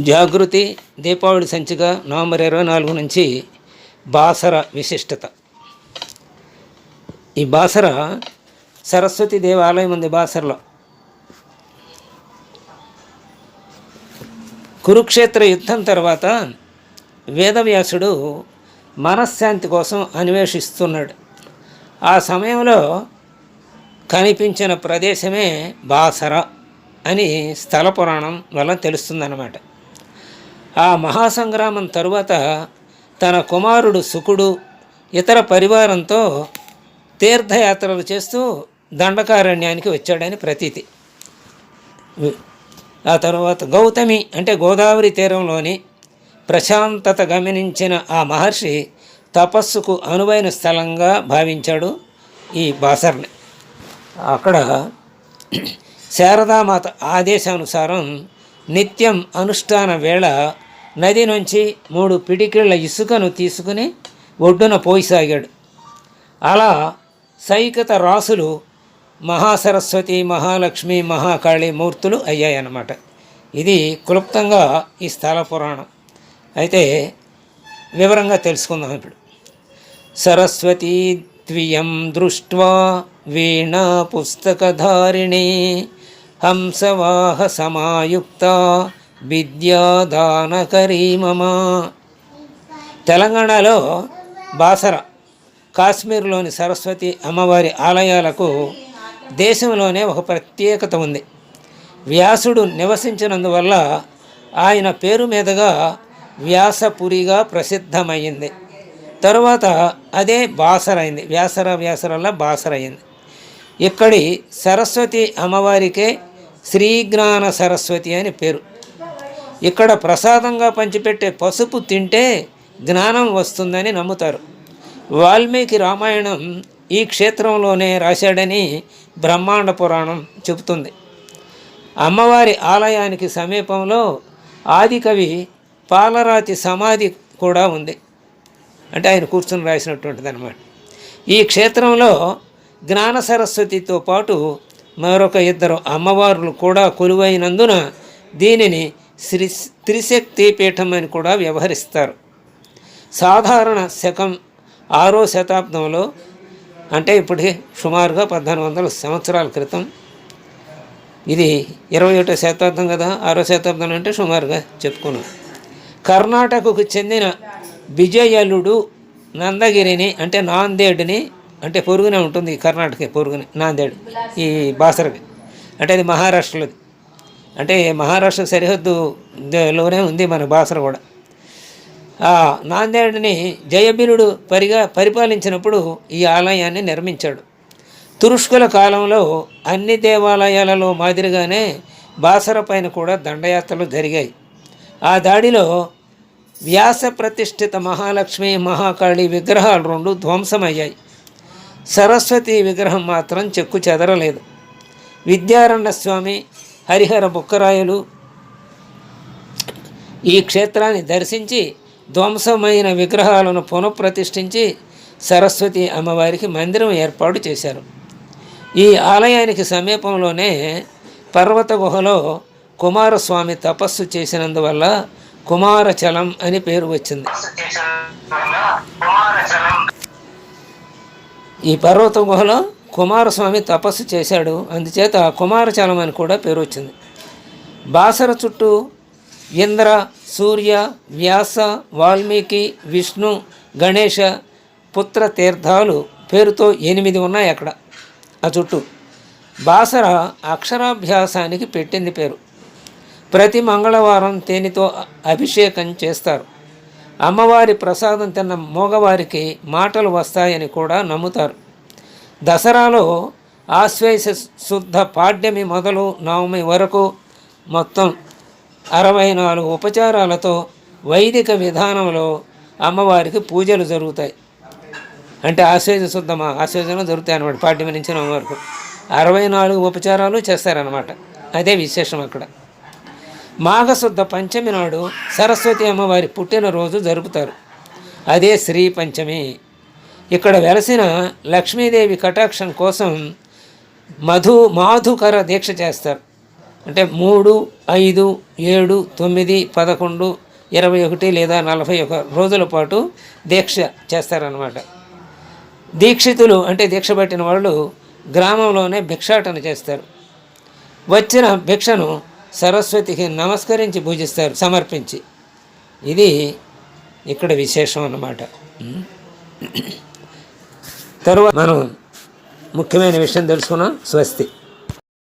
జాగృతి దీపావళి సంచిక నవంబర్ ఇరవై నాలుగు నుంచి బాసర విశిష్టత. ఈ బాసర సరస్వతి దేవాలయం ఉంది బాసరలో. కురుక్షేత్ర యుద్ధం తర్వాత వేదవ్యాసుడు మనశ్శాంతి కోసం అన్వేషిస్తున్నాడు. ఆ సమయంలో కనిపించిన ప్రదేశమే బాసర అని స్థల పురాణం వల్ల తెలుస్తుందన్నమాట. ఆ మహాసంగ్రామం తరువాత తన కుమారుడు సుకుడు ఇతర పరివారంతో తీర్థయాత్రలు చేస్తూ దండకారణ్యానికి వచ్చాడని ప్రతీతి. ఆ తర్వాత గౌతమి అంటే గోదావరి తీరంలోని ప్రశాంతత గమనించిన ఆ మహర్షి తపస్సుకు అనువైన స్థలంగా భావించాడు ఈ బాసర్ని. అక్కడ శారదామాత ఆదేశానుసారం నిత్యం అనుష్ఠాన వేళ నది నుంచి మూడు పిడికిళ్ళ ఇసుకను తీసుకుని ఒడ్డున పోయిసాగాడు. అలా సైకత రాసులు మహాసరస్వతి మహాలక్ష్మి మహాకాళి మూర్తులు అయ్యాయన్నమాట. ఇది క్లుప్తంగా ఈ స్థల పురాణం. అయితే వివరంగా తెలుసుకుందాం ఇప్పుడు. సరస్వతీ ద్వియం దృష్ట్వా వీణా పుస్తకధారిణి హంసవాహ సమాయుక్త విద్యాదానకరీ మమ తెలంగాణలో బాసర కాశ్మీర్లోని సరస్వతి అమ్మవారి ఆలయాలకు దేశంలోనే ఒక ప్రత్యేకత ఉంది. వ్యాసుడు నివసించినందువల్ల ఆయన పేరు మీదుగా వ్యాసపురిగా ప్రసిద్ధమైంది. తరువాత అదే బాసరైంది వ్యాసర వ్యాసరల్లా బాసరైంది. ఇక్కడి సరస్వతి అమ్మవారికే శ్రీజ్ఞాన సరస్వతి అని పేరు. ఇక్కడ ప్రసాదంగా పంచిపెట్టే పసుపు తింటే జ్ఞానం వస్తుందని నమ్ముతారు. వాల్మీకి రామాయణం ఈ క్షేత్రంలోనే రాశాడని బ్రహ్మాండ పురాణం చెబుతుంది. అమ్మవారి ఆలయానికి సమీపంలో ఆదికవి పాలరాతి సమాధి కూడా ఉంది. అంటే ఆయన కూర్చుని రాసినటువంటిది అనమాట ఈ క్షేత్రంలో జ్ఞాన సరస్వతితో పాటు మరొక ఇద్దరు అమ్మవార్లు కూడా కొలువైనందున దీనిని శ్రీ త్రిశక్తి పీఠం అని కూడా వ్యవహరిస్తారు. సాధారణ శకం ఆరో శతాబ్దంలో అంటే ఇప్పటికి సుమారుగా పద్నాలుగు వందల సంవత్సరాల క్రితం. ఇది ఇరవై ఒకటో శతాబ్దం కదా ఆరో శతాబ్దం అంటే సుమారుగా చెప్పుకున్నాం. కర్ణాటకకు చెందిన విజయలుడు నందగిరిని అంటే నాందేడుని అంటే పొరుగునే ఉంటుంది కర్ణాటక పొరుగునే నాందేడ్ ఈ బాసరవి. అంటే అది మహారాష్ట్రలోది. అంటే మహారాష్ట్ర సరిహద్దులోనే ఉంది మన బాసర కూడా ఆ నాందేడ్ని జయబినుడు పరిగా పరిపాలించినప్పుడు ఈ ఆలయాన్ని నిర్మించాడు. తురుష్కుల కాలంలో అన్ని దేవాలయాలలో మాదిరిగానే బాసర పైన కూడా దండయాత్రలు జరిగాయి. ఆ దాడిలో వ్యాస ప్రతిష్ఠిత మహాలక్ష్మి మహాకాళి విగ్రహాలు రెండు ధ్వంసమయ్యాయి. సరస్వతి విగ్రహం మాత్రం చెక్కు చెదరలేదు. విద్యారణ్య స్వామి హరిహర బుక్కరాయలు ఈ క్షేత్రాన్ని దర్శించి ధ్వంసమైన విగ్రహాలను పునఃప్రతిష్ఠించి సరస్వతి అమ్మవారికి మందిరం ఏర్పాటు చేశారు. ఈ ఆలయానికి సమీపంలోనే పర్వత గుహలో కుమారస్వామి తపస్సు చేసినందువల్ల కుమారచలం అని పేరు వచ్చింది. ఈ పర్వత గుహలో కుమారస్వామి తపస్సు చేశాడు. అందుచేత కుమారచలం అని కూడా పేరు వచ్చింది. బాసర చుట్టూ ఇంద్ర సూర్య వ్యాస వాల్మీకి విష్ణు గణేష పుత్ర తీర్థాలు పేరుతో ఎనిమిది ఉన్నాయి అక్కడ ఆ చుట్టూ. బాసర అక్షరాభ్యాసానికి పెట్టింది పేరు. ప్రతి మంగళవారం తేనెతో అభిషేకం చేస్తారు. అమ్మవారి ప్రసాదం తిన్న మగవారికి మాటలు వస్తాయని కూడా నమ్ముతారు. దసరాలో ఆశ్వేష శుద్ధ పాడ్యమి మొదలు నవమి వరకు మొత్తం అరవై నాలుగు ఉపచారాలతో వైదిక విధానంలో అమ్మవారికి పూజలు జరుగుతాయి. అంటే ఆశ్వేజ శుద్ధమా? ఆశ్వేజంలో జరుగుతాయి అనమాట పాడ్యమి నుంచి నవమి వరకు. అరవై నాలుగు ఉపచారాలు చేస్తారనమాట అదే విశేషం అక్కడ. మాఘశుద్ధ పంచమి నాడు సరస్వతి అమ్మవారి పుట్టినరోజు జరుపుతారు. అదే శ్రీ పంచమి. ఇక్కడ వెలసిన లక్ష్మీదేవి కటాక్షం కోసం మధు మాధుకర దీక్ష చేస్తారు. అంటే మూడు ఐదు ఏడు తొమ్మిది పదకొండు ఇరవై ఒకటి లేదా నలభై ఒక రోజుల పాటు దీక్ష చేస్తారన్నమాట. దీక్షితులు అంటే దీక్ష పట్టిన వాళ్ళు గ్రామంలోనే భిక్షాటన చేస్తారు. వచ్చిన భిక్షను సరస్వతికి నమస్కరించి పూజిస్తారు సమర్పించి. ఇది ఇక్కడ విశేషం అన్నమాట. తరువాత మనం ముఖ్యమైన విషయం తెలుసుకున్నాం స్వస్తి.